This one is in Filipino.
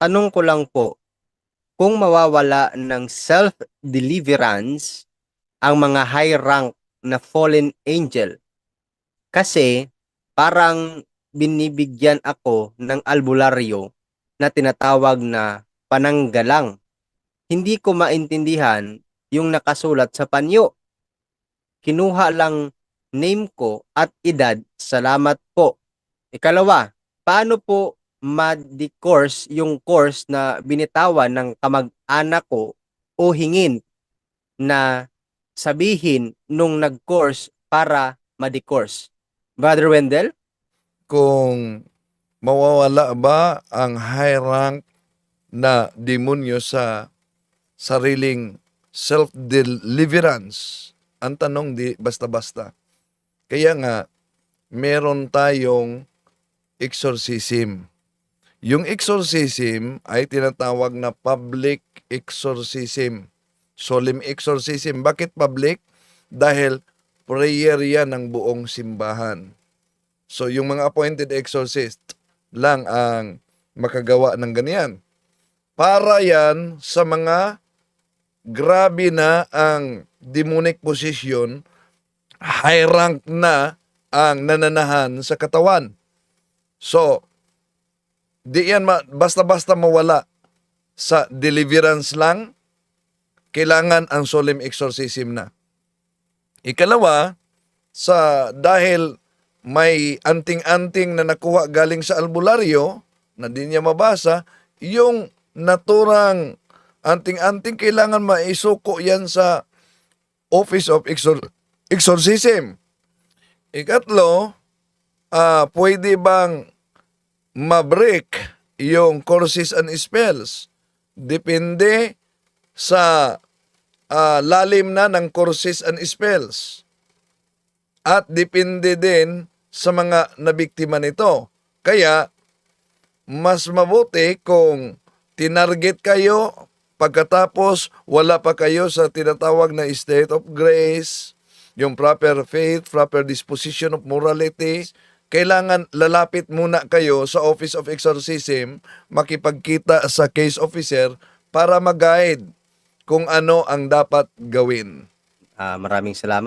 tanong ko lang po, kung mawawala ng self-deliverance ang mga high rank na fallen angel, kasi parang binibigyan ako ng albularyo na tinatawag na pananggalang. Hindi ko maintindihan yung nakasulat sa panyo. Kinuha lang name ko at edad. Salamat po. Ikalawa, paano po ma-course yung course na binitawan ng kamag-anak ko o hingin na sabihin nung nag-course para ma-course? Brother Wendell? kung mawawala ba ang high rank na demonyo sa sariling self-deliverance? Ang tanong di basta-basta. Kaya nga, meron tayong exorcism. Yung exorcism ay tinatawag na public exorcism. Solemn exorcism. Bakit public? Dahil prayer yan ng buong simbahan. So yung mga appointed exorcist lang ang makagawa ng ganyan. Para yan sa mga grabe na ang demonic possession, high rank na ang nananahan sa katawan. So, di yan basta-basta mawala sa deliverance lang, kailangan ang solemn exorcism na. Ikalawa, sa dahil may anting-anting na nakuha galing sa albularyo na di niya mabasa, yung naturang anting-anting kailangan maisuko yan sa Office of Exor- Exorcism. Ikatlo, ah pwede bang ma-break yung curses and spells? Depende sa ah, lalim na ng curses and spells at depende din sa mga nabiktima nito. Kaya, mas mabuti kung tinarget kayo pagkatapos wala pa kayo sa tinatawag na state of grace, yung proper faith, proper disposition of morality, kailangan lalapit muna kayo sa Office of Exorcism, makipagkita sa case officer para mag-guide kung ano ang dapat gawin. Ah, maraming salamat.